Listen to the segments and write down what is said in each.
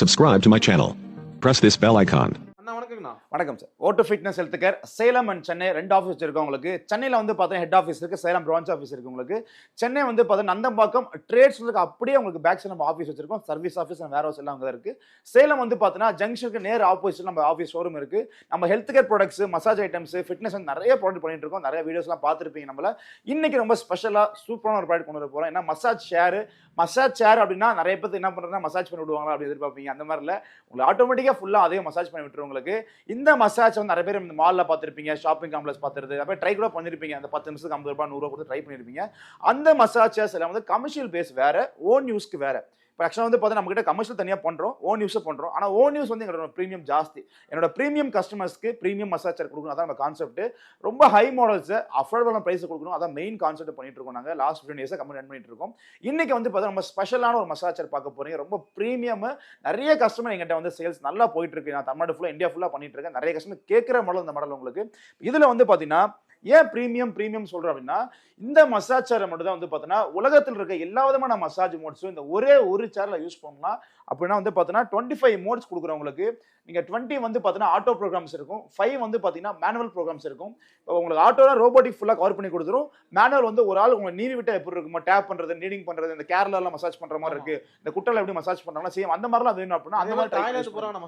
Subscribe to my channel. Press this bell icon. வணக்கங்கண்ணா. வணக்கம் sir. Otto fitness health care Salem and Chennai ரெண்டு office வச்சிருக்கோம் உங்களுக்கு. சென்னையில் வந்து பார்த்தீங்கன்னா ஹெட் ஆஃபீஸ் இருக்கு சேலம் பிரான்ச் ஆஃபீஸ் இருக்கு உங்களுக்கு. சென்னை வந்து பார்த்தீங்கன்னா நந்தம்பாக்கம் ட்ரேட்ஸ் அப்படியே உங்களுக்கு பேக் சைடு நம்ம ஆஃபீஸ் வச்சிருக்கோம். சர்வீஸ் ஆஃபீஸ் வேற ஹவுஸ் எல்லாம் அங்கே இருக்கு. சேலம் வந்து பார்த்தீங்கன்னா ஜங்ஷனுக்கு நேர் ஆப்போசிட் நம்ம ஆஃபீஸ் ஷோரூம் இருக்கு. நம்ம health care products massage items fitness வந்து நிறைய ப்ராடக்ட் பண்ணிட்டு இருக்கோம். நிறைய வீடியோஸ்லாம் பார்த்துருப்பீங்க நம்மள. இன்னைக்கு ரொம்ப ஸ்பெஷலாக சூப்பரான ஒரு ப்ராடக்ட் கொண்டு வர போகிறோம் ஏன்னா மசாஜ் ஷேர் மசாஜ் சேர் அப்படின்னா நிறைய பேர் என்ன பண்ணுறதுனா மசாஜ் பண்ணி விடுவாங்களா அப்படி எதிர்பார்ப்பீங்க. அந்த மாதிரி இல்லை. உங்களுக்கு ஆட்டோமேட்டிக்காக ஃபுல்லாக அதே மசாஜ் பண்ணி விட்டுரும் உங்களுக்கு. இந்த மசாஜ் வந்து நிறைய பேர் இந்த மாலில் பார்த்துருப்பீங்க ஷாப்பிங் காம்ப்ளெக்ஸ் பார்த்துருது. அப்போ ட்ரை கூட பண்ணியிருப்பீங்க அந்த பத்து நிமிஷத்துக்கு ஐம்பது ரூபாய் நூறுரூவா கொடுத்து ட்ரை பண்ணியிருப்பீங்க அந்த மசாஜஸ் எல்லாம் வந்து கமர்ஷியல் பேஸ் வேறு ஓன் யூஸ்க்கு வேறு. இப்போ ஆக்சுவலாக வந்து பார்த்தா நம்மகிட்ட கமர்ஷியல் தனியாக பண்ணுறோம் ஓன் நியூஸை பண்ணுறோம் ஆனால் ஓ நியூஸ் வந்து எங்களோட ப்ரீமியம் ஜாஸ்தி. என்னோட ப்ரீமியம் கஸ்டமர்ஸ்க்கு ப்ரீமியம் மசாஜர் கொடுக்கணும். அதான் நம்ம கான்செப்ட் ரொம்ப ஹை மாடல்ஸை அஃபோர்டபுளான ப்ரைஸ் கொடுக்கணும். அதான் மெயின் கான்செப்ட் பண்ணிட்டு இருக்கோம் நாங்கள் லாஸ்ட் ஃபிஃப்டின் இயர்ஸாக கம்பெனி ரன் பண்ணிட்டு இருக்கோம். இன்னைக்கு வந்து பார்த்தா நம்ம ஸ்பெஷலான ஒரு மசாஜர் பார்க்க போகிறீங்க ரொம்ப ப்ரீமியம் நிறைய கஸ்டமர் எங்கிட்ட வந்து சேல்ஸ் நல்லா போயிட்டு இருக்கு. நான் தமிழ்நாடு ஃபுல்லாக இந்தியா ஃபுல்லாக பண்ணிட்டு இருக்கேன். நிறைய கஸ்டமர் கேட்குற மாடல் இந்த மாடல் உங்களுக்கு. இதில் வந்து பார்த்தீங்கன்னா ஏன் ப்ரீமியம் ப்ரீமியம் சொல்றேன் அப்படின்னா இந்த மசாஜ் சேரை மட்டும் தான் வந்து பார்த்தீங்கன்னா உலகத்தில் இருக்க எல்லா விதமான மசாஜ் மோட்ஸும் இந்த ஒரே ஒரு சேர்ல யூஸ் பண்ணலாம். அப்படின்னா வந்து பார்த்தீங்கன்னா டுவெண்ட்டி ஃபைவ் மோட்ஸ் கொடுக்குறவங்களுக்கு நீங்கள் டுவெண்ட்டி வந்து பார்த்தீங்கன்னா ஆட்டோ ப்ரோக்ராம்ஸ் இருக்கும். ஃபைவ் வந்து பார்த்தீங்கன்னா மேனுவல் ப்ரோக்ராம்ஸ் இருக்கும். இப்போ உங்களுக்கு ஆட்டோல ரோபோட்டிக் ஃபுல்லாக கவர் பண்ணி கொடுத்துரும். மேனுவல் வந்து ஒரு ஆள் உங்களை நீவி விட்டா எப்படி இருக்குமோ டேப் பண்ணுறது நீடிங் பண்ணுறது இந்த கேரளாலாம் மசாஜ் பண்ணுற மாதிரி இருக்கு. இந்த குட்டல எப்படி மசாஜ் பண்ணுறாங்களா சேம் அந்த மாதிரிலாம் வேணும் அப்படின்னா அந்த மாதிரி. போறாங்க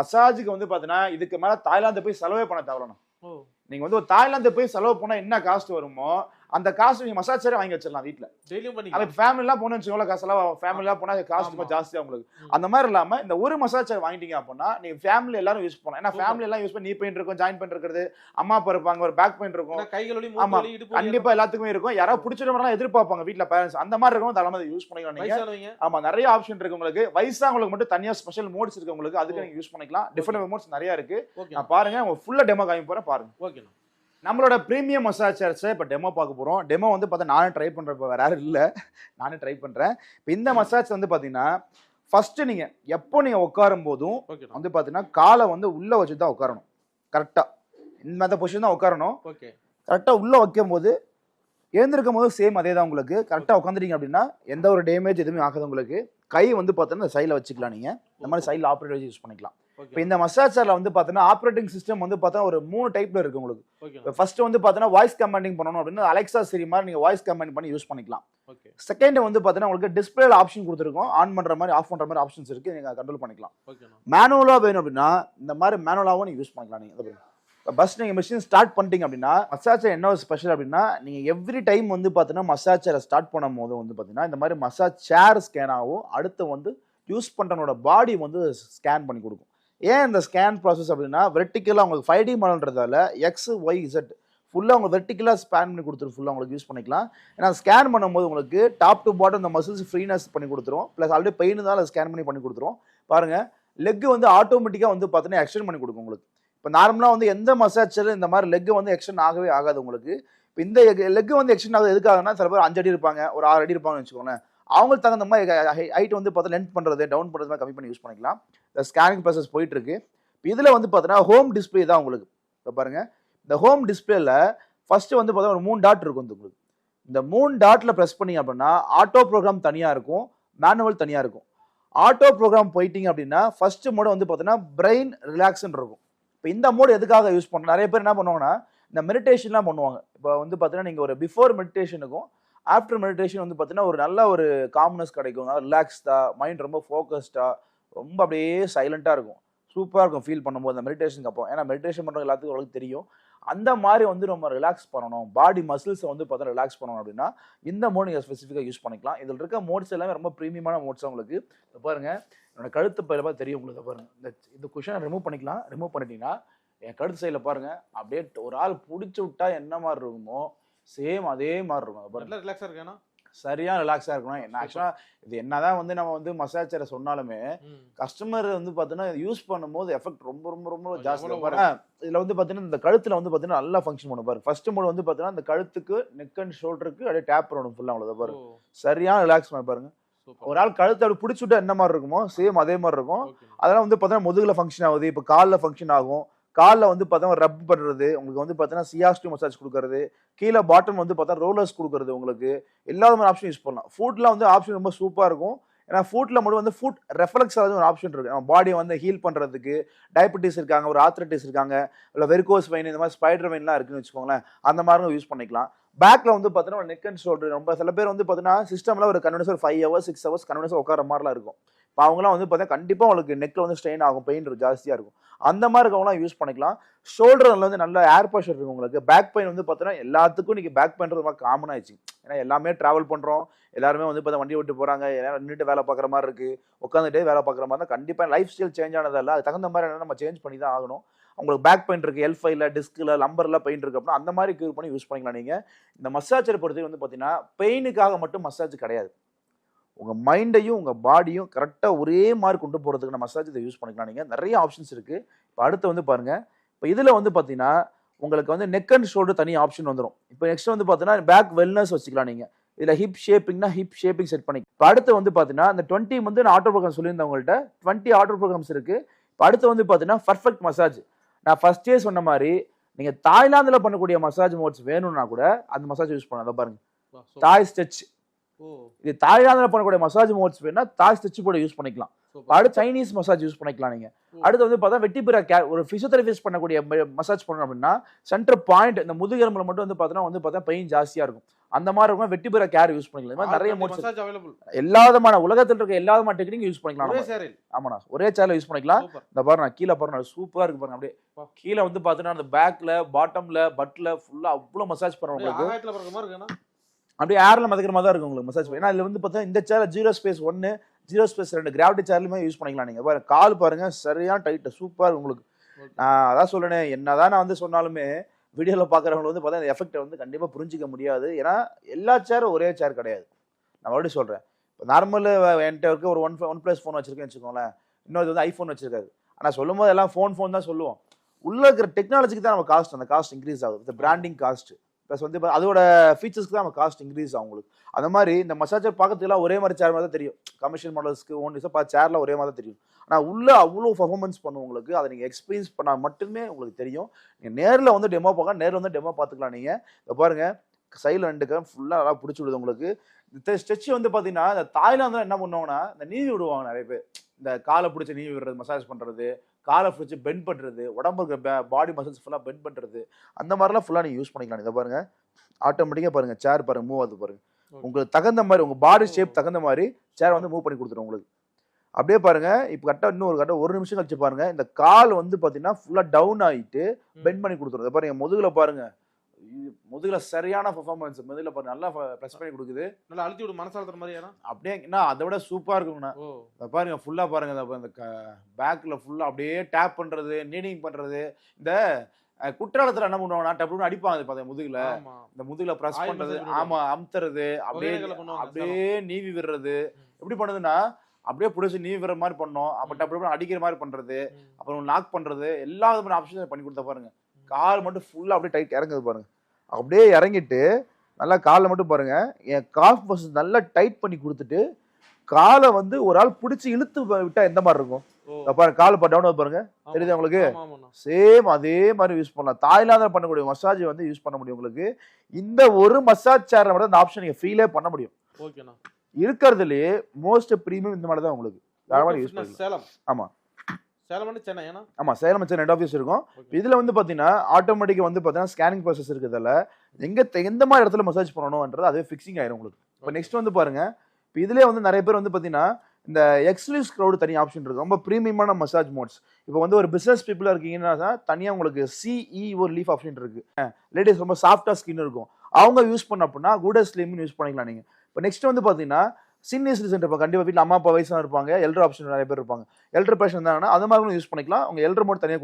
மசாஜுக்கு வந்து பார்த்தீங்கன்னா இதுக்கு மேலே தாய்லாந்து போய் செலவே பண்ண தேவையில்ல. நீங்கள் நீங்க வந்து ஒரு தாய்லாந்து போய் செலவு போனால் என்ன காஸ்ட் வருமோ அந்த காசு நீங்க மசாஜ் சேரே வாங்கி வச்சிடலாம் வீட்ல. டெய்லியும் அது பண்ணிக்கலாம் ஃபேமிலி எல்லாம் போனோம்னு வச்சுக்கோங்களேன் காசு எல்லாம் ஃபேமிலி எல்லாம் போனா காஸ்ட் ரொம்ப ஆமா. ஜாஸ்தி உங்களுக்கு. அந்த மாதிரி இல்லாம இந்த ஒரு மசாஜ் சேர் வாங்கிட்டீங்க அப்படின்னா நீங்க ஃபேமிலி எல்லாரும் யூஸ் பண்ணலாம். ஏன்னா. ஃபேமிலி எல்லாம் யூஸ் பண்ணி நீ பெயின் இருக்கும் ஜாயின் பெயின் இருக்கிறது அம்மா அப்பா இருப்பாங்க ஒரு பேக் பெயின் இருக்கும். கைகள் ஆமா. கண்டிப்பா எல்லாத்துக்குமே இருக்கும். யாராவது பிடிச்சிட்டு வரலாம் எதிர்பார்ப்பாங்க வீட்ல பேரண்ட்ஸ் அந்த மாதிரி இருக்கும் தலைமை யூஸ் பண்ணிக்கலாம் நீங்க. ஆமா நிறைய ஆப்ஷன் இருக்கு உங்களுக்கு. வயசாங்களுக்கு மட்டும் தனியா ஸ்பெஷல் மோட்ஸ் இருக்கு உங்களுக்கு. அதுக்கு. நீங்க யூஸ் பண்ணிக்கலாம். டிஃபரெண்ட் மோட்ஸ் நிறைய இருக்கு. ஓகே. நான் பாருங்க உங்க ஃபுல்லா டெமோ காமி போறேன் பாருங்க. ஓகேண்ணா. நம்மளோட ப்ரீமியம் மசாஜ் சேர்ஸை இப்போ டெமோ பார்க்க போகிறோம் டெமோ வந்து பார்த்தா நானே ட்ரை பண்ணுறேன் இப்போ வேற யாரும் இல்லை. நானே ட்ரை பண்ணுறேன் இப்போ இந்த மசாஜ் வந்து பார்த்தீங்கன்னா ஃபர்ஸ்ட் நீங்கள் எப்போ நீங்கள் உட்காரும் போதும் வந்து பார்த்தீங்கன்னா காலை வந்து உள்ளே வச்சு தான் உட்காரணும் கரெக்டாக இந்த மாதிரி பொசிஷன் தான் உட்காரணும். ஓகே கரெக்டாக உள்ளே வைக்கும் போது எழுந்திருக்கும் போது சேம் அதே தான் உங்களுக்கு கரெக்டாக உட்காந்துட்டீங்க அப்படின்னா எந்த ஒரு டேமேஜ் எதுவுமே ஆகாது உங்களுக்கு. கை வந்து பார்த்தீங்கன்னா சைடில் வச்சுக்கலாம் நீங்கள் இந்த மாதிரி சைடில் ஆப்ரேட் வச்சு யூஸ் பண்ணிக்கலாம். இப்போ இந்த மசாஜ் சேரில் வந்து பார்த்தீங்கன்னா ஆப்ரேட்டிங் சிஸ்டம் வந்து பார்த்தா ஒரு மூணு டைப்பில் இருக்குது உங்களுக்கு. ஃபர்ஸ்ட் வந்து பார்த்தீங்கன்னா வாய்ஸ் கமாண்டிங் பண்ணணும் அப்படின்னு அலெக்சா சரி மாதிரி நீங்கள் வாய்ஸ் கமாண்ட் பண்ணி யூஸ் பண்ணிக்கலாம். செகண்ட் வந்து பார்த்தீங்கன்னா உங்களுக்கு டிஸ்பிளேல ஆப்ஷன் கொடுத்துருக்கோம். ஆன் பண்ணுற மாதிரி ஆஃப் பண்ணுற மாதிரி ஆப்ஷன்ஸ் இருக்குது நீங்கள் கண்ட்ரோல் பண்ணிக்கலாம். மேனுவலாக வேணும் அப்படின்னா இந்த மாதிரி மேனுவலாகவும் நீங்கள் யூஸ் பண்ணிக்கலாம் நீங்கள் பஸ் நீங்கள் மிஷின் ஸ்டார்ட் பண்ணிட்டீங்க அப்படின்னா மசாஜர் என்ன ஸ்பெஷல் அப்படின்னா நீங்கள் எவ்ரி டைம் வந்து பார்த்தீங்கன்னா மசாஜரை ஸ்டார்ட் பண்ணும் போது வந்து பார்த்தீங்கன்னா இந்த மாதிரி மசாஜ் சேர் ஸ்கேன் ஆகும் அடுத்து வந்து யூஸ் பண்ணுறனோட பாடி வந்து ஸ்கேன் பண்ணி கொடுக்கும். ஏன் இந்த ஸ்கேன் ப்ராசஸ் அப்படின்னா வெர்டிக்கலாக உங்களுக்கு ஃபைவ் டி மாடல்ன்றதால எக்ஸ் ஒய் இசட் ஃபுல்லாக உங்களுக்கு வெர்டிக்கலாக ஸ்பேன் பண்ணி கொடுத்துரும் ஃபுல்லாக உங்களுக்கு யூஸ் பண்ணிக்கலாம். ஏன்னா ஸ்கேன் பண்ணும்போது உங்களுக்கு டாப் டு பாட்டம் இந்த மசில்ஸ் ஃப்ரீனஸ் பண்ணி கொடுத்துரும். ப்ளஸ் ஆல்ரெடி பெயின் தான் ஸ்கேன் பண்ணி பண்ணி கொடுத்துரும். பாருங்கள் லெக்கு வந்து ஆட்டோமேட்டிக்காக வந்து பார்த்தீங்கன்னா எக்ஸ்டெண்ட் பண்ணி கொடுக்கும் உங்களுக்கு. இப்போ நார்மலாக வந்து எந்த மசாஜரும் இந்த மாதிரி லெக்கு வந்து எக்ஸ்டெண்ட் ஆகவே ஆகாது உங்களுக்கு. இப்போ இந்த லெக் வந்து எக்ஸ்டெண்ட் ஆகுது எதுக்காகனா சில பேர் அஞ்சு அடி இருப்பாங்க ஒரு ஆறு அடி இருப்பாங்கன்னு வச்சுக்கோங்களேன். அவங்களுக்கு தகுந்த மாதிரி ஹைட் வந்து பார்த்தா லென்த் பண்ணுறது டவுன் பண்ணுறது மாதிரி கம்மி பண்ணி யூஸ் பண்ணிக்கலாம். இந்த ஸ்கேனிங் ப்ராசஸ் போயிட்டுருக்கு. இப்போ இதில் வந்து பார்த்தோன்னா ஹோம் டிஸ்பிளே தான் உங்களுக்கு. இப்போ பாருங்கள் இந்த ஹோம் டிஸ்பிளேல ஃபஸ்ட்டு வந்து பார்த்தா ஒரு மூணு டாட் இருக்கும் இந்த உங்களுக்கு. இந்த மூணு டாட்டில் ப்ரெஸ் பண்ணீங்க அப்படின்னா ஆட்டோ ப்ரோக்ராம் தனியாக இருக்கும் மேனுவல் தனியாக இருக்கும். ஆட்டோ ப்ரோக்ராம் போயிட்டீங்க அப்படின்னா ஃபஸ்ட்டு மோடு வந்து பார்த்தீங்கன்னா பிரெயின் ரிலாக்ஸ்ன்னு இருக்கும். இப்போ இந்த மோடு எதுக்காக யூஸ் பண்ணணும் நிறைய பேர் என்ன பண்ணுவாங்கன்னா இந்த மெடிடேஷன்லாம் பண்ணுவாங்க. இப்போ வந்து பார்த்தீங்கன்னா நீங்கள் ஒரு பிஃபோர் மெடிடேஷனுக்கும் ஆஃப்டர் மெடிடேஷன் வந்து பார்த்தீங்கன்னா ஒரு நல்ல ஒரு காம்னஸ் கிடைக்கும். நல்லா ரிலாக்ஸ்டாக மைண்ட் ரொம்ப ஃபோக்கஸ்டாக ரொம்ப அப்படியே சைலண்ட்டாக இருக்கும். சூப்பராக இருக்கும் ஃபீல் பண்ணும்போது அந்த மெடிடேஷனுக்கு அப்புறம். ஏன்னா மெடிடேஷன் பண்ணுறது எல்லாத்துக்கும் உங்களுக்கு தெரியும். அந்த மாதிரி வந்து நம்ம ரிலாக்ஸ் பண்ணணும். பாடி மசில்ஸை வந்து பார்த்தா ரிலாக்ஸ் பண்ணணும் அப்படின்னா இந்த மோட் நீங்கள் ஸ்பெசிஃபிக்காக யூஸ் பண்ணிக்கலாம். இதில் இருக்க மோட்ஸ் எல்லாமே ரொம்ப ப்ரீமியமான மோட்ஸ் உங்களுக்கு. இப்போ என்னோட கழுத்து பயில தெரியும் உங்களுக்கு. பாருங்கள் இந்த இந்த குஷனை ரிமூவ் பண்ணிக்கலாம். ரிமூவ் பண்ணிட்டீங்கன்னா என் கழுத்து சைடில் பாருங்கள் அப்படியே ஒரு ஆள் பிடிச்சி விட்டா என்ன மாதிரி இருக்குமோ சேம் அதே மாதிரி இருக்கும். நல்லா ரிலாக்ஸா இருக்கேண்ணா சரியா ரிலாக்ஸாக இருக்கணும். என்ன ஆக்சுவலாக இது என்னதான் வந்து நம்ம வந்து மசாஜரை சொன்னாலுமே கஸ்டமர் வந்து பார்த்தீங்கன்னா யூஸ் பண்ணும்போது எஃபெக்ட் ரொம்ப ரொம்ப ரொம்ப அது ஜாஸ்தி எவ்வளவு பாருங்க. இதில் வந்து பார்த்தீங்கன்னா இந்த கழுத்தில் வந்து பார்த்தீங்கன்னா நல்லா ஃபங்க்ஷன் பண்ணும் பாரு ஃபர்ஸ்ட் மோட் வந்து பார்த்தீங்கன்னா இந்த கழுத்துக்கு நெக் அண்ட் ஷோல்டருக்கு அப்படியே டேப் பண்ணணும் ஃபுல்லாக பாருங்க. ஓ. சரியான ரிலாக்ஸ் பண்ண பாருங்க. ஒரு ஆள் கழுத்தை அப்படி பிடிச்சி விட்டா என்ன மாதிரி இருக்குமோ சேம் அதே மாதிரி இருக்கும். அதெல்லாம் வந்து பார்த்தீங்கன்னா முதுகுல ஃபங்க்ஷன் ஆகுது. இப்போ காலில் ஃபங்க்ஷன் ஆகும். காலில் வந்து பார்த்தா ரப் பண்ணுறது உங்களுக்கு வந்து பார்த்தீங்கன்னா சியாஸ்டி மசாஜ் கொடுக்கறது கீழே பாட்டம் வந்து பார்த்தா ரோலர்ஸ் கொடுக்கறது உங்களுக்கு. எல்லா மாதிரி ஆப்ஷன் யூஸ் பண்ணலாம். ஃபுட்லாம் வந்து ஆப்ஷன் ரொம்ப சூப்பராக இருக்கும். ஏன்னா ஃபுட்டில் மட்டும் வந்து ஃபுட் ரெஃப்ளெக்ஸ் ஆகுது ஒரு ஆப்ஷன் இருக்கு. நம்ம பாடியை வந்து ஹீல் பண்ணுறதுக்கு டயபெட்டிஸ் இருக்காங்க ஒரு ஆத்ரட்டிஸ் இருக்காங்க இல்லை வெரிகோஸ் வெயின் இந்த மாதிரி ஸ்பைடர் வெயின்லாம் இருக்குன்னு வச்சுக்கோங்களேன் அந்த மாதிரி யூஸ் பண்ணிக்கலாம். பேக்கில் வந்து பார்த்தீங்கன்னா நெக் அண்ட் ஷோல்டர் ரொம்ப சில பேர் வந்து பார்த்தீங்கன்னா சிஸ்டமில் ஒரு கன்வென்ஸ் ஒரு five hours six hours convenience உட்கார மாதிரிலாம் இருக்கும். இப்போ அவங்களாம் வந்து பார்த்தீங்கன்னா கண்டிப்பாக உங்களுக்கு நெக்கில் வந்து ஸ்ட்ரெயின் ஆகும் பெயின் ஜாஸ்தியாக இருக்கும். அந்த மாதிரி இருக்கவங்களாம் யூஸ் பண்ணிக்கலாம். ஷோல்டரில் வந்து நல்ல ஏர் ப்ரெஷர் இருக்கும் உங்களுக்கு. பேக் பெயின் வந்து பார்த்தீங்கன்னா எல்லாத்துக்கும் இன்றைக்கி பேக் பெயின் ரொம்ப காமன் ஆயிடுச்சு. ஏன்னா எல்லாமே ட்ராவல் பண்ணுறோம் எல்லாருமே வந்து பார்த்தா வண்டி விட்டு போகிறாங்க எல்லாரும் நின்றுட்டு வேலை பார்க்குற மாதிரி இருக்குது உட்காந்துட்டே வேலை பார்க்குற மாதிரி தான் கண்டிப்பாக லைஃப் ஸ்டைல் சேஞ்ச் ஆனதல்ல. அது தகுந்த மாதிரி என்ன நம்ம சேஞ்ச் பண்ணி தான் ஆகணும். உங்களுக்கு பேக் பெயின் இருக்குது எல் ஃபைவ்ல டிஸ்கில் லம்பரில் பெயின் இருக்குது அப்படின்னா அந்த மாதிரி க்யூர் பண்ணி யூஸ் பண்ணிக்கலாம் நீங்கள் இந்த மசாஜரை பொறுத்தவரை வந்து பார்த்தீங்கன்னா பெயினுக்காக மட்டும் மசாஜ் கிடையாது. உங்கள் மைண்டையும் உங்கள் பாடியும் கரெக்டாக ஒரே மாதிரி கொண்டு போகிறதுக்கு நம்ம மசாஜ் இதை யூஸ் பண்ணிக்கலாம். நீங்கள் நிறைய ஆப்ஷன்ஸ் இருக்குது இப்போ அடுத்து வந்து பாருங்கள் இப்போ இதில் வந்து பார்த்தீங்கன்னா உங்களுக்கு வந்து நெக் அண்ட் ஷோல்டர் தனி ஆப்ஷன் வந்துடும் இப்போ நெக்ஸ்ட் வந்து பார்த்தீங்கன்னா பேக் வெல்னஸ் வச்சுக்கலாம் நீங்கள் இதில் ஹிப் ஷேப்பிங்னா ஹிப் ஷேப்பிங் செட் பண்ணி. இப்போ அடுத்து வந்து பார்த்தீங்கன்னா இந்த டுவெண்ட்டி வந்து நான் ஆட்டோ ப்ரோக்ராம் சொல்லியிருந்தேன் உங்கள்கிட்ட டுவெண்ட்டி ஆட்டோ ப்ரோக்ராம்ஸ் இருக்குது இப்போ அடுத்து வந்து பார்த்தீங்கன்னா பர்ஃபெக்ட் மசாஜ் நான் ஃபர்ஸ்டே சொன்ன மாதிரி நீங்கள் தாய்லாந்தில் பண்ணக்கூடிய மசாஜ் மோட்ஸ் வேணும்னா கூட அந்த மசாஜ் யூஸ் பண்ணலாம். அதை பாருங்க. வா, சூப்பர். தாய் ஸ்டெச் இது தாய்லாந்தில் பண்ணக்கூடிய மசாஜ் மோட்ஸ் வேணும்னா தாய் ஸ்டெச் கூட யூஸ் பண்ணிக்கலாம். அடுத்து சைனீஸ் மசாஜ் யூஸ் பண்ணிக்கலாம் நீங்க. அடுத்து வந்து பார்த்தா வெட்டிபிரா கே ஒரு பிசியோதெரபிஸ்ட் பண்ணக்கூடிய மசாஜ் பண்ணணும் அப்படின்னா சென்டர் பாயிண்ட் இந்த முதுகெலும்புல மட்டும் வந்து பார்த்தா வந்து பார்த்தா பெயின் ஜாஸ்தியா இருக்கும் அந்த மாதிரி இருக்கும் வெட்டிபிரா கேர் யூஸ் பண்ணிக்கலாம் மாதிரி நிறைய மோட்ஸ். எல்லா விதமான உலகத்தில் இருக்க எல்லா விதமான டெக்னிக் யூஸ் பண்ணிக்கலாம் ஒரே நம்ம. சேரில். ஆமாண்ணா ஒரே சேர்ல யூஸ் பண்ணிக்கலாம். இந்த பாருங்க கீழே பாருங்க சூப்பரா இருக்கு பாருங்க அப்படியே. கீழே வந்து பார்த்தீங்கன்னா அந்த பேக்ல பாட்டம்ல பட்ல ஃபுல்லா அவ்வளோ மசாஜ் பண்ணுறோம் உங்களுக்கு அப்படியே ஏர்ல மதக்கிற மாதிரி தான் இருக்கும் உங்களுக்கு மசாஜ் ஏன்னா இதுல வந்து பார்த்தா இந்த சேர் ஜீரோ ஸ்பேஸ் ஒன்னு ஜீரோ ஸ்பேஸ் ரெண்டு கிராவிட்டி சேர்லையுமே யூஸ் பண்ணிக்கலாம் நீங்க. பாருங்க கால் பாருங்க சரியான டைட் சூப்பரா இருக்கும் உங்களுக்கு. நான் அதான் சொல்றேனே என்னதான் நான் வந்து சொன்னாலுமே வீடியோல பாக்குறவங்க வந்து பார்த்தா இந்த எஃபெக்ட்டை வந்து கண்டிப்பா புரிஞ்சிக்க முடியாது. ஏன்னா எல்லா சேரும் ஒரே சேர் கிடையாது. நான் மறுபடியும் சொல்றேன். இப்போ நார்மல் என்கிட்ட இருக்க ஒரு ஒன் ஒன் பிளஸ் ஃபோன் வச்சிருக்கேன்னு வச்சுக்கோங்களேன். இன்னொரு வந்து ஐஃபோன் வச்சிருக்காரு. ஆனா சொல்லும் போது எல்லாம் ஃபோன் ஃபோன் தான் சொல்லுவோம். உள்ள இருக்கிற டெக்னாலஜிக்கு தான் நம்ம காஸ்ட் அந்த காஸ்ட் இன்க்ரீஸ் ஆகுது. இந்த பிராண்டிங் காஸ்ட் ப்ளஸ் வந்து அதோட ஃபீச்சர்ஸ்க்கு தான் நம்ம காஸ்ட் இன்க்ரீஸ் ஆகும் உங்களுக்கு. அந்த மாதிரி இந்த மசாஜர் பார்க்கறதுக்குலாம் ஒரே மாதிரி சேர் மாதிரி தான் தெரியும். கமர்ஷியல் மாடல்ஸ்க்கு ஓன் டிஸாக சேர்ல ஒரே மாதிரி தான் தெரியும். ஆனால் உள்ள அவ்வளோ பர்ஃபார்மன்ஸ் பண்ணும் உங்களுக்கு. அதை நீங்கள் எக்ஸ்பீரியன்ஸ் பண்ணால் மட்டுமே உங்களுக்கு தெரியும். நீங்கள் நேரில் வந்து டெமோ பார்க்க நேரில் வந்து டெமோ பார்த்துக்கலாம் நீங்கள் இதை பாருங்க. சைடில் ரெண்டு கரம் ஃபுல்லாக நல்லா பிடிச்சி விடுது உங்களுக்கு. இந்த ஸ்ட்ரெச் வந்து பார்த்தீங்கன்னா இந்த தாய்லாந்தில் என்ன பண்ணுவாங்கன்னா இந்த நீவி விடுவாங்க நிறைய பேர். இந்த காலை பிடிச்சி நீவி விடுறது மசாஜ் பண்ணுறது காலை பிடிச்சி பெண்ட் பண்ணுறது உடம்பு இருக்க பாடி மசில்ஸ் ஃபுல்லாக பெண்ட் பண்ணுறது அந்த மாதிரிலாம் ஃபுல்லாக நீங்கள் யூஸ் பண்ணிக்கலாம். இதை பாருங்க. ஆட்டோமேட்டிக்காக பாருங்க. சேர் பாருங்க. மூவ் ஆகுது பாருங்க. Okay. உங்களுக்கு தகுந்த மாதிரி உங்க பாடி ஷேப் தகுந்த மாதிரி சேர் வந்து மூவ் பண்ணி கொடுத்துரும் உங்களுக்கு. அப்படியே பாருங்க. இப்போ கரெக்டாக இன்னும் ஒரு கரெக்டாக ஒரு நிமிஷம் கழிச்சு பாருங்க. இந்த கால் வந்து பார்த்தீங்கன்னா ஃபுல்லாக டவுன் ஆகிட்டு. பெண்ட் பண்ணி கொடுத்துரும். இதை பாருங்க. முதுகுல பாருங்க. இது முதுகுல சரியான பெர்ஃபார்மன்ஸ் முதுகுல பாருங்க நல்லா ப்ரெஸ் பண்ணி கொடுக்குது. நல்லா அழுத்தி விடு மனசு அழுத்துற மாதிரியாண்ணா? அப்படியே என்ன அதை விட சூப்பராக இருக்குங்கண்ணா. இதை பாருங்க ஃபுல்லா பாருங்க இந்த பேக்ல ஃபுல்லா அப்படியே டேப் பண்றது நீடிங் பண்றது. இந்த குற்றாலத்துல என்ன பண்ணுவாங்கன்னா டப்புன்னு அடிப்பாங்க பாத்தீங்க முதுகுல. இந்த முதுகுல பிரஸ் பண்றது. ஆமா அமுத்துறது அப்படியே அப்படியே நீவி விடுறது. எப்படி பண்ணுதுன்னா அப்படியே பிடிச்சி நீவி விடுற மாதிரி பண்ணோம் அப்ப. டப்பு அடிக்கிற மாதிரி பண்றது. அப்புறம் லாக் பண்றது. எல்லா விதமான ஆப்ஷன் பண்ணி கொடுத்த பாருங்க. கால் மட்டும் ஃபுல்லா அப்படியே டைட் இறங்குது பாருங்க. அப்படியே இறங்கிட்டு நல்லா காலில் மட்டும் பாருங்க. என் காஃப் மசில் நல்லா டைட் பண்ணி கொடுத்துட்டு காலை வந்து ஒரு ஆள் பிடிச்சி இழுத்து விட்டா எந்த மாதிரி இருக்கும்? பாருங்க கால் டவுன் பாருங்க. தெரியுதா உங்களுக்கு? சேம் அதே மாதிரி யூஸ் பண்ணலாம். தாய்லாந்தில் பண்ணக்கூடிய மசாஜ் வந்து யூஸ் பண்ண முடியும் உங்களுக்கு. இந்த ஒரு மசாஜ் சேர்ல மட்டும் இந்த ஆப்ஷன் நீங்க ஃபீலே பண்ண முடியும். ஓகேண்ணா. இருக்கிறதுலயே மோஸ்ட் ப்ரீமியம் இந்த மாதிரி தான் உங்களுக்கு. தாராளமா யூஸ் Fitness பண்ணிக்கலாம். சேலம். சென்னை ஏன்னா? ஆமா சேலம் வச்சு ரெண்டு ஆஃபீஸ் இருக்கும். இதுல வந்து பாத்தீங்கன்னா ஆட்டோமேட்டிக்கா வந்து பாத்தீங்கன்னா ஸ்கேனிங் ப்ராசஸ் இருக்குதுல எங்க எந்த மாதிரி இடத்துல மசாஜ் பண்ணணும்ன்றது அதுவே ஃபிக்ஸிங் ஆயிரும் உங்களுக்கு இப்போ. நெக்ஸ்ட் வந்து பாருங்க இப்போ இதுலயே வந்து நிறைய பேர் வந்து பாத்தீங்கன்னா இந்த எக்ஸ்க்ளூஸ் க்ரௌடு தனி ஆப்ஷன் இருக்கு ரொம்ப ப்ரீமியமான மசாஜ் மோட்ஸ் இப்போ வந்து ஒரு பிசினஸ் பீப்புளா இருக்கீங்கன்னா தனியா உங்களுக்கு சிஇ ஒரு லீஃப் ஆப்ஷன் இருக்கு லேடிஸ் ரொம்ப சாஃப்டா ஸ்கின் இருக்கும் அவங்க யூஸ் பண்ண அப்படின்னா கூட ஸ்லிம்னு யூஸ் பண்ணிக்கலாம் நீங்க இப்போ நெக்ஸ்ட் வந்து பாத்தீங்கன்னா சீனியர் சிட்டிசன் இருப்பாங்க. கண்டிப்பா வீட்டில் அம்மா அப்பா வயசாக இருப்பாங்க. எல்டர் ஆப்ஷன் நிறைய பேர் இருப்பாங்க. எல்டர் பேஷன் இருந்தாங்கன்னா அது மாதிரி யூஸ் பண்ணிக்கலாம். அவங்க எல்டர் மோட் தனியாக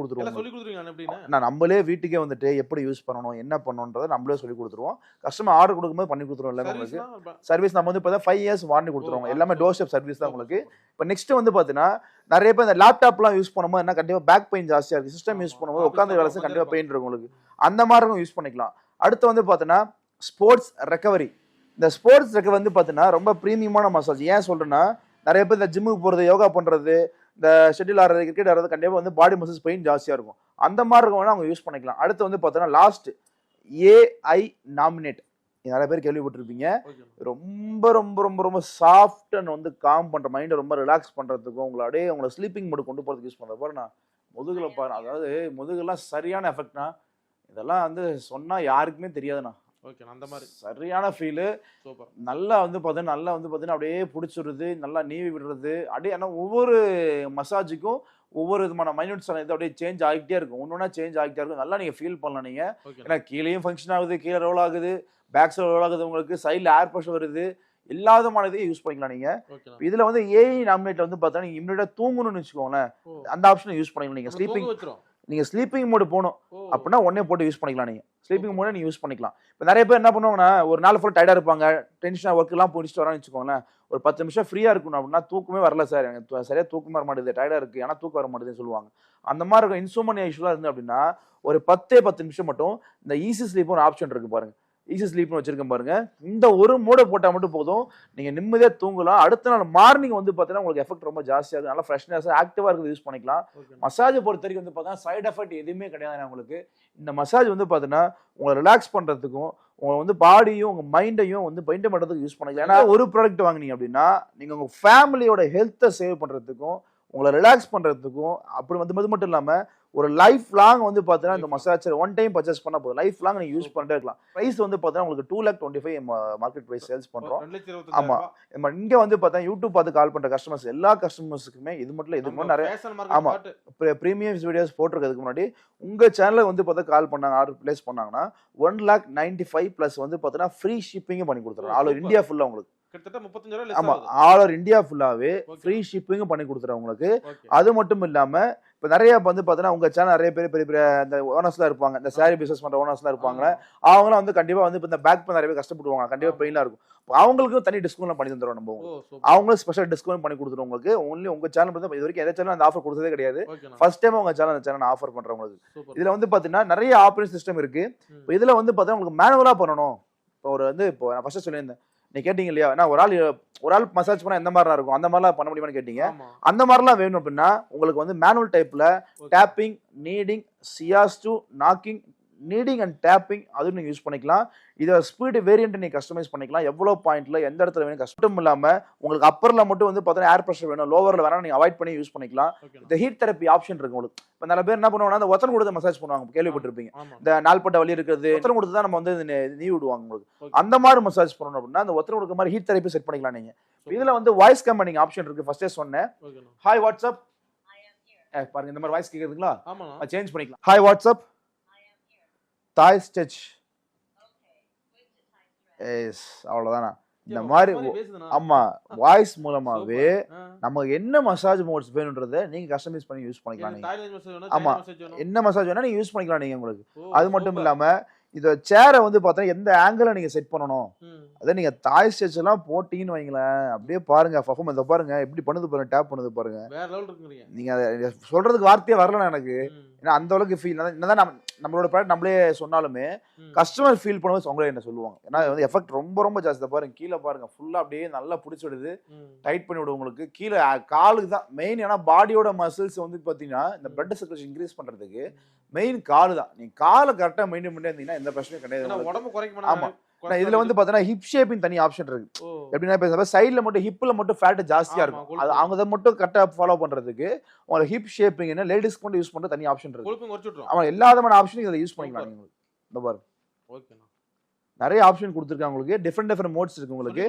எப்படின்னு? நான் நம்மளே வீட்டுக்கே வந்துட்டு எப்படி யூஸ் பண்ணணும் என்ன பண்ணணுன்றதை நம்மளே சொல்லி கொடுத்துருவோம். கஸ்டமர் ஆர்டர் கொடுக்கும்போது பண்ணி கொடுத்துருவோம் எல்லாமே உங்களுக்கு? சர்வீஸ் நம்ம வந்து இப்போ ஃபைவ் இயர்ஸ் வாரண்டி கொடுத்துருவாங்க ஓ, எல்லாமே. டோர் ஸ்டெப் சர்வீஸ் தான் உங்களுக்கு. இப்போ நெக்ஸ்ட் வந்து பார்த்தீங்கன்னா நிறைய பேர் இந்த லேப்டாப்லாம் யூஸ் பண்ணும்போது என்ன கண்டிப்பாக பேக் பெயின் ஜாஸ்தியாக இருக்குது சிஸ்டம் யூஸ். பண்ணும்போது உட்காந்து வேலை கண்டிப்பாக பெயின் இருக்கும் உங்களுக்கு. அந்த மாதிரி யூஸ் பண்ணிக்கலாம். அடுத்து வந்து பார்த்தீங்கன்னா ஸ்போர்ட்ஸ் ரெக்கவரி இந்த ஸ்போர்ட்ஸ் ரெக்கவரி வந்து பார்த்தீங்கன்னா ரொம்ப ப்ரீமியமான மசாஜ் ஏன் சொல்றேன்னா நிறைய பேர் இந்த ஜிம்முக்கு போகிறது யோகா பண்ணுறது இந்த ஷெட்யூல் ஆடுறது கிரிக்கெட் ஆடுறது கண்டிப்பாக வந்து பாடி மசில்ஸ் பெயின் ஜாஸ்தியாக இருக்கும். அந்த மாதிரி இருக்கவங்க அவங்க யூஸ் பண்ணிக்கலாம். அடுத்து வந்து பார்த்தீங்கன்னா லாஸ்ட் ஏஐ நாமினேட் நிறைய பேர் கேள்விப்பட்டிருப்பீங்க. ரொம்ப ரொம்ப ரொம்ப ரொம்ப சாஃப்ட் அண்ட் வந்து காம் பண்ற மைண்டை ரொம்ப ரிலாக்ஸ் பண்றதுக்கும் உங்களை அப்படியே உங்களை ஸ்லீப்பிங் மோடு கொண்டு போறதுக்கு யூஸ் பண்ற பாரு நான் முதுகுல பாரு அதாவது முதுகுலாம் சரியான எஃபெக்ட்னா இதெல்லாம் வந்து சொன்னா யாருக்குமே தெரியாதுண்ணா. ஓகேண்ணா அந்த மாதிரி. சரியான ஃபீலு சூப்பர். நல்லா வந்து பார்த்தீங்கன்னா நல்லா வந்து பார்த்தீங்கன்னா அப்படியே பிடிச்சிடுது நல்லா நீவி விடுறது. அப்படியே ஆனால் ஒவ்வொரு மசாஜுக்கும் ஒவ்வொரு விதமான மைனூட்ஸ் இது அப்படியே சேஞ்ச் ஆகிட்டே இருக்கும். ஒன்று ஒன்றா சேஞ்ச் ஆகிட்டே இருக்கும். நல்லா நீங்கள் ஃபீல் பண்ணலாம் நீங்கள் ஏன்னா கீழேயும் ஃபங்க்ஷன் ஆகுது கீழே ரோல் ஆகுது பேக் சைடு ரோல் ஆகுது உங்களுக்கு சைடில் ஏர் ப்ரெஷர் வருது. எல்லா விதமான இதையும் யூஸ் பண்ணிக்கலாம் நீங்கள் இதில் வந்து ஏஐ நாமினேட்ல வந்து பார்த்தா நீங்கள் இம்மிடியாக தூங்கணும்னு வச்சுக்கோங்களேன். அந்த ஆப்ஷனை யூஸ் பண்ணிக்கலாம் நீங்கள் ஸ்லீப்பிங் நீங்கள் ஸ்லீப்பிங் மோடு போகணும் அப்படின்னா உடனே போட்டு யூஸ் பண்ணிக்கலாம் நீங்கள் ஸ்லீப்பிங் மோட நீங்கள் யூஸ் பண்ணிக்கலாம். இப்போ நிறைய பேர் என்ன பண்ணுவாங்கன்னா ஒரு நாள் ஃபுல் டயர்டாக இருப்பாங்க. டென்ஷனாக ஒர்க்கெல்லாம் முடிச்சுட்டு வரான்னு வச்சுக்கோங்களேன். ஒரு பத்து நிமிஷம் ஃப்ரீயாக இருக்கணும் அப்படின்னா தூக்கமே வரல சார் எனக்கு து- சரியா தூக்கம் வர மாட்டேது டயர்டாக இருக்குது ஏன்னா தூக்கம் வர மாட்டேதுன்னு சொல்லுவாங்க. அந்த மாதிரி இருக்கும். இன்சூமன் இஷ்யூலாம் இருந்து அப்படின்னா ஒரு பத்தே பத்து நிமிஷம் மட்டும் இந்த ஈஸி ஸ்லீப் ஒரு ஆப்ஷன் இருக்கு பாருங்க. ஈஸி ஸ்லீப்னு வச்சிருக்கேன் பாருங்க. இந்த ஒரு மூடை போட்டால் மட்டும் போதும். நீங்க நிம்மதியாக தூங்கலாம். அடுத்த நாள் மார்னிங் வந்து பார்த்தீங்கன்னா உங்களுக்கு எஃபெக்ட் ரொம்ப ஜாஸ்தியாக இருக்கும் நல்லா ஃப்ரெஷ்னஸ் ஆக்டிவாக இருக்கிறது யூஸ் பண்ணிக்கலாம். மசாஜை பொறுத்த வரைக்கும் வந்து பார்த்தா சைடு எஃபெக்ட் எதுவுமே கிடையாது உங்களுக்கு. இந்த மசாஜ் வந்து பார்த்தீங்கன்னா உங்களை ரிலாக்ஸ் பண்ணுறதுக்கும் உங்களை வந்து பாடியும் உங்கள் மைண்டையும் வந்து மைண்ட் பண்ணுறதுக்கு யூஸ் பண்ணிக்கலாம். ஏன்னா ஒரு ப்ராடக்ட் வாங்குனீங்க அப்படின்னா நீங்கள் உங்கள் ஃபேமிலியோட ஹெல்த்தை சேவ் பண்ணுறதுக்கும் உங்களை ரிலாக்ஸ் பண்ணுறதுக்கும் அப்படி வந்து அது மட்டும் இல்லாமல் ஒரு லைஃப் லாங் வந்து பார்த்தீங்கன்னா இந்த மசாஜ் ஒன் டைம் பர்ச்சேஸ் பண்ண போதும். லைஃப் லாங் நீங்கள் யூஸ் பண்ணிட்டே இருக்கலாம். ப்ரைஸ் வந்து பார்த்தீங்கன்னா உங்களுக்கு two lakh twenty five market price sales பண்ணுறோம் ரெண்டு லட்சத்தி ஆமா. இருபத்தஞ்சாயிரம் நம்ம இங்கே வந்து பார்த்தா யூடியூப் பார்த்து கால் பண்ணுற கஸ்டமர்ஸ் எல்லா கஸ்டமர்ஸுக்குமே இது மட்டும் இல்லை இதுக்கு முன்னாடி நிறைய ஃபேஷன் ஆமா. மார்க்கெட் ப்ரீமியம் வீடியோஸ் போட்டிருக்கிறதுக்கு முன்னாடி உங்க சேனலுக்கு வந்து பார்த்தா கால் பண்ணாங்க ஆர்டர் பிளேஸ் பண்ணாங்கன்னா one lakh ninety five plus வந்து பார்த்தீங்கன்னா ஃப்ரீ ஷிப்பிங்கும் பண்ணி கொடுத்துருவோம் ஆல். இந்தியா ஃபுல்லாக உங்களுக்கு. கிட்டத்தட்ட ஆமா ஆகுது. ஆல் ஓவர் இந்தியா ஃபுல்லாவே. ஃப்ரீ ஷிப்பிங்கும் பண்ணி உங்களுக்கு. ஓகே அது மட்டும் இல்லாம இப்போ நிறைய வந்து பார்த்தீங்கன்னா உங்க சேனல் நிறைய பேர் பெரிய பெரிய இந்த ஓனர்ஸ்லாம் இருப்பாங்க. இந்த சாரி பிசினஸ் பண்ற ஓனர்ஸ்லாம் இருப்பாங்க. அவங்களாம் வந்து கண்டிப்பா வந்து இப்ப இந்த பேக் பண்ண நிறைய பேர் கஷ்டப்படுவாங்க கண்டிப்பா ஆமா. பெயினா இருக்கும். அவங்களுக்கும் தனி டிஸ்கவுண்ட் பண்ணி தந்துடுவோம் நம்ம அவங்களும் ஸ்பெஷல் டிஸ்கவுண்ட் பண்ணி கொடுத்துருவோம் உங்களுக்கு. ஒன்லி உங்க சேனல் வந்து இது வரைக்கும் எந்த சேனல் அந்த ஆஃபர் கொடுத்ததே கிடையாது. ஃபர்ஸ்ட் டைம் உங்க சேனல் அந்த சேனல் ஆஃபர் உங்களுக்கு. சூப்பர். இதுல வந்து பாத்தீங்கன்னா நிறைய ஆப்ரேஷன் சிஸ்டம் இருக்கு. ம். இப்போ இதுல வந்து பாத்தீங்கன்னா உங்களுக்கு மேனுவலா பண்ணணும். இப்போ ஒரு வந்து இப்போ நான் ஃபர்ஸ்ட் சொல்லியிருந்தேன். நீ கேட்டீங்க இல்லையா? நான் ஒரு ஆள் ஒரு ஆள் மசாஜ் பண்ணா எந்த மாதிரிலாம் இருக்கும்? அந்த மாதிரிலாம் பண்ண முடியுமான்னு கேட்டீங்க. அந்த மாதிரிலாம் வேணும் அப்படின்னா உங்களுக்கு வந்து மேனுவல் டைப்ல. டேப்பிங் நீடிங் சியாஸ்டு நாக்கிங் நீடிங் அண்ட் டேப்பிங் அதுவும் நீங்க யூஸ் பண்ணிக்கலாம். இதை ஸ்பீடு வேரியன்ட் நீங்க கஸ்டமைஸ் பண்ணிக்கலாம். எவ்வளவு பாயிண்ட்ல எந்த இடத்துல வேணும் கஷ்டம் இல்லாம உங்களுக்கு அப்பர்ல மட்டும் வந்து பார்த்தீங்கன்னா ஏர் ப்ரெஷர் வேணும். லோவர்ல வேணா நீங்க அவாய்ட் பண்ணி யூஸ் பண்ணிக்கலாம். இந்த ஹீட் தெரப்பி ஆப்ஷன் இருக்கு உங்களுக்கு. இப்போ நிறைய பேர் என்ன பண்ணுவாங்கன்னா அந்த ஒத்தனை கொடுத்து மசாஜ் பண்ணுவாங்க. கேள்விப்பட்டிருப்பீங்க. இந்த நாள்பட்ட வலி இருக்கிறது ஒத்தனை கொடுத்து தான் நம்ம வந்து நீ விடுவாங்க உங்களுக்கு. அந்த மாதிரி மசாஜ் பண்ணணும் அப்படின்னா அந்த ஒத்தனை கொடுக்க மாதிரி ஹீட் தெரப்பி செட் பண்ணிக்கலாம் நீங்க. இதுல வந்து வாய்ஸ் கம்பெனிங் ஆப்ஷன் இருக்கு. ஃபர்ஸ்டே சொன்னேன். ஹாய் வாட்ஸ்அப் பாருங்க இந்த மாதிரி வாய்ஸ் ஆமாண்ணா. சேஞ்ச் பண்ணிக்கலாம். Hi WhatsApp thigh stitch yes அவ்வளவுதானா இந்த மாதிரி ஒரு பேசுதுண்ணா. ஆமா வாய்ஸ் மூலமாவே. ஆ. நமக்கு என்ன மசாஜ் மோட்ஸ் வேணுன்றதை நீங்க கஸ்டமைஸ் பண்ணி யூஸ் பண்ணிக்கலாம் எனக்கு நீங்க தாய்லாந்து message வேணும், ஆமா. சைனா message வேணும். என்ன மசாஜ் வேணா நீங்க யூஸ் பண்ணிக்கலாம் நீங்க உங்களுக்கு அது மட்டும் சூப்பர். இல்லாம இந்த சேரை வந்து பார்த்தா எந்த ஆங்கிள் நீங்க செட் பண்ணணும். அதே நீங்க தாய் ஸ்டிச் எல்லாம் போட்டீங்கன்னு வைங்களேன் அப்படியே பாருங்க பர்ஃபார்மன்ஸ் பாருங்க எப்படி பண்ணுது பாருங்க டேப் பண்ணுது பாருங்க வேற லெவல் இருக்குறீங்க நீங்க அதை சொல்றதுக்கு வார்த்தையே வரல எனக்கு. ஏன்னா அந்த அளவுக்கு ஃபீல் என்னதான் நம்மளோட ப்ராடக்ட் நம்மளே சொன்னாலுமே. கஸ்டமர் ஃபீல் பண்ணும்போது அவங்களே என்ன சொல்லுவாங்க? ஏன்னா வந்து எஃபெக்ட் ரொம்ப ரொம்ப ஜாஸ்தி. பாருங்க கீழே பாருங்க. ஃபுல்லா அப்படியே நல்லா பிடிச்சி விடுது. டைட் பண்ணி விடும் உங்களுக்கு. கீழே காலுக்கு தான். மெயின் ஏன்னா பாடியோட மசில்ஸ் வந்து பாத்தீங்கன்னா இந்த பிளட் சர்க்குலேஷன் இன்க்ரீஸ் பண்றதுக்கு மெயின் காலு தான் நீங்க காலை கரெக்டாக மெயின்டைன் பண்ணி இருந்தீங்கன்னா எந்த பிரச்சனையும் கிடையாது. உடம்பு குறைக்க ஆமா. இதுல வந்து பாத்தீங்கன்னா ஹிப் ஷேப்பிங் தனி ஆப்ஷன் இருக்கு. எப்படின்னா இப்போ சைடுல மட்டும் ஹிப்ல மட்டும் ஃபேட் ஜாஸ்தியா இருக்கும். அது அவங்க அதை மட்டும் கரெக்டாக ஃபாலோ பண்றதுக்கு உங்களுக்கு ஹிப் ஷேப்பிங் என்ன லேடிஸ்க்கு மட்டும் யூஸ் பண்ற தனி ஆப்ஷன் இருக்கு. அவன் எல்லா விதமான ஆப்ஷனும் இதை யூஸ் பண்ணிக்கலாம் நீங்க. இந்த பாரு ஓகேண்ணா. நிறைய ஆப்ஷன் கொடுத்துருக்காங்க உங்களுக்கு. டிஃப்ரெண்ட் டிஃப்ரெண்ட் மோட்ஸ் இருக்கு உங்களுக்கு.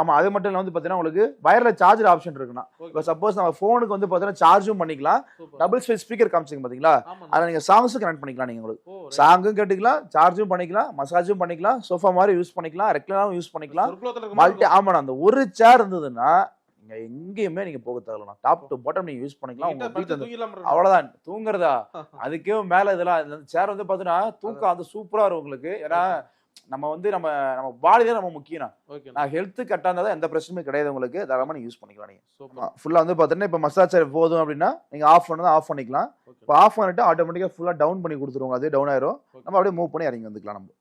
ஆமா அது மட்டும் இல்ல வந்து பாத்தீங்கன்னா உங்களுக்கு வயர்ல சார்ஜர் ஆப்ஷன் இருக்குண்ணா. ஓகே. இப்போ சப்போஸ் நம்ம ஃபோனுக்கு வந்து பாத்தீங்கன்னா சார்ஜும் பண்ணிக்கலாம். டபுள் ஸ்பேஸ் ஸ்பீக்கர் காமிச்சிங்க பாத்தீங்களா? ஆமாண்ணா. அதை நீங்க சாங்ஸும் கனெக்ட் பண்ணிக்கலாம் நீங்க உங்களுக்கு. சாங்கும் கேட்டுக்கலாம் சார்ஜும் பண்ணிக்கலாம் மசாஜும் பண்ணிக்கலாம் சோஃபா மாதிரி யூஸ் பண்ணிக்கலாம் ரெக்லாவும் யூஸ் பண்ணிக்கலாம். மல்டி ஆமாண்ணா அந்த ஒரு சேர் இருந்ததுன்னா நீங்க எங்கேயுமே நீங்க போக தேவையில்ல டாப் டு பாட்டம் நீங்க யூஸ் பண்ணிக்கலாம். உங்க bro. அவ்வளவுதான். தூங்குறதா? அதுக்கே மேல இதெல்லாம் இந்த சேர் வந்து பாத்தீங்கன்னா தூக்கம் அது சூப்பரா இருக்கும் உங்களுக்கு. ஏன்னா நம்ம வந்து நம்ம நம்ம பாடி தான் நம்ம முக்கியம் ஓகேண்ணா. நான் ஹெல்த் கரெக்டாக இருந்தால் எந்த பிரச்சனையும் கிடையாது உங்களுக்கு தாராளமாக நீங்கள் யூஸ் பண்ணிக்கலாம் நீங்கள். ஃபுல்லாக வந்து பார்த்தீங்கன்னா இப்போ மசாஜ் சேர் போதும் அப்படின்னா நீங்கள் ஆஃப் பண்ணதான் ஆஃப் பண்ணிக்கலாம் ஓகே. இப்போ ஆஃப் பண்ணிட்டு ஆட்டோமேட்டிக்காக ஃபுல்லாக டவுன் பண்ணி கொடுத்துருவோங்க அது டவுன் ஆயிரும் ஓகே. நம்ம அப்படியே மூவ் பண்ணி இறங்கி வந்துக்கலாம் நம்ம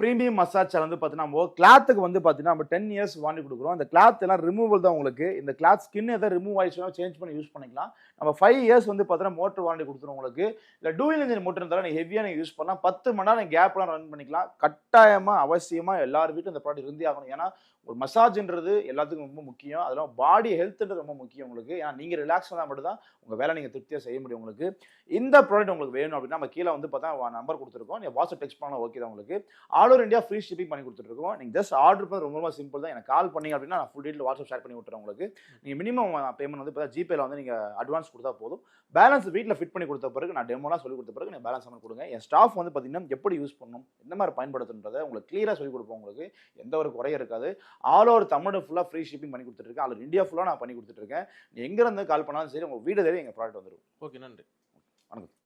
ப்ரீமியம் மசாஜ் சேர் வந்து பார்த்தீங்கன்னா நம்ம கிளாத்துக்கு வந்து பார்த்தீங்கன்னா நம்ம டென் இயர்ஸ் வாங்கி கொடுக்குறோம். அந்த கிளாத் எல்லாம் ரிமூவல் தான் உங்களுக்கு. இந்த கிளாத் ஸ்கின் எதாவது ரிமூவ் ஆயிடுச்சுனா சேஞ்ச் பண்ணி யூஸ் பண்ணிக்கலாம். நம்ம ஃபைவ் இயர்ஸ் வந்து பார்த்தீங்கன்னா மோட்டர் வாங்கி கொடுத்துரும் உங்களுக்கு. இல்லை டூவில் இன்ஜின் மோட்டர் இருந்தாலும் நீங்கள் ஹெவியாக நீங்கள் யூஸ் பண்ணலாம். பத்து மணி நேரம் கேப்லாம் ரன் பண்ணிக்கலாம். கட்டாயமாக அவசியமாக எல்லார் வீட்டும் இந்த ப்ராடக்ட் இருந்தே ஆகணும். ஏன்னா ஒரு மசாஜ்ன்றது எல்லாத்துக்கும் ரொம்ப முக்கியம். அதெல்லாம் பாடி ஹெல்த்ன்றது ரொம்ப முக்கியம் உங்களுக்கு. ஏன்னா நீங்கள் ரிலாக்ஸ் பண்ணால் மட்டும் தான் உங்கள் வேலை நீங்கள் திருப்தியாக செய்ய முடியும் உங்களுக்கு. இந்த ப்ராடக்ட் உங்களுக்கு வேணும் அப்படின்னா நம்ம கீழே வந்து பார்த்தா நம்பர் கொடுத்துருக்கோம். நீங்கள் வாட்ஸ்அப் டெக்ஸ்ட் பண்ணலாம் ஓகே தான் உங்களுக்கு. All over India free shipping பண்ணி கொடுத்துருக்கோம் நீங்கள் ஜஸ்ட் ஆர்டர் பண்ணி ரொம்ப ரொம்ப சிம்பிள் தான். எனக்கு கால் பண்ணீங்க அப்படின்னா நான் ஃபுல் டீட்டெயில் வாட்ஸ்அப் ஷேர் பண்ணி விட்டுறேன் உங்களுக்கு. நீங்கள் மினிமம் பேமெண்ட் வந்து பார்த்தா ஜிபேல வந்து நீங்கள் அட்வான்ஸ் கொடுத்தா போதும். பேலன்ஸ் வீட்டில் ஃபிட் பண்ணி கொடுத்த பிறகு நான் டெமோலாம் சொல்லி கொடுத்த பிறகு நீங்கள் பேலன்ஸ் அமௌண்ட் கொடுங்க. என் ஸ்டாஃப் வந்து பார்த்தீங்கன்னா எப்படி யூஸ் பண்ணணும் எந்த மாதிரி பயன்படுத்துன்றதை உங்களுக்கு கிளியராக சொல்லி கொடுப்போம் உங்களுக்கு. எந்த ஒரு குறையும் இருக்காது. ஆல் ஓவர் தமிழ்நாடு ஃபுல்லாக ஃப்ரீ ஷிப்பிங் பண்ணி கொடுத்துருக்கேன் ஆல் இந்தியா ஃபுல்லாக நான் பண்ணி கொடுத்துட்ருக்கேன் எங்கேருந்து கால் பண்ணாலும் சரி உங்கள் வீடு தேடி எங்கள் ப்ராடக்ட் வந்துடும் ஓகே நன்றி. வணக்கம்.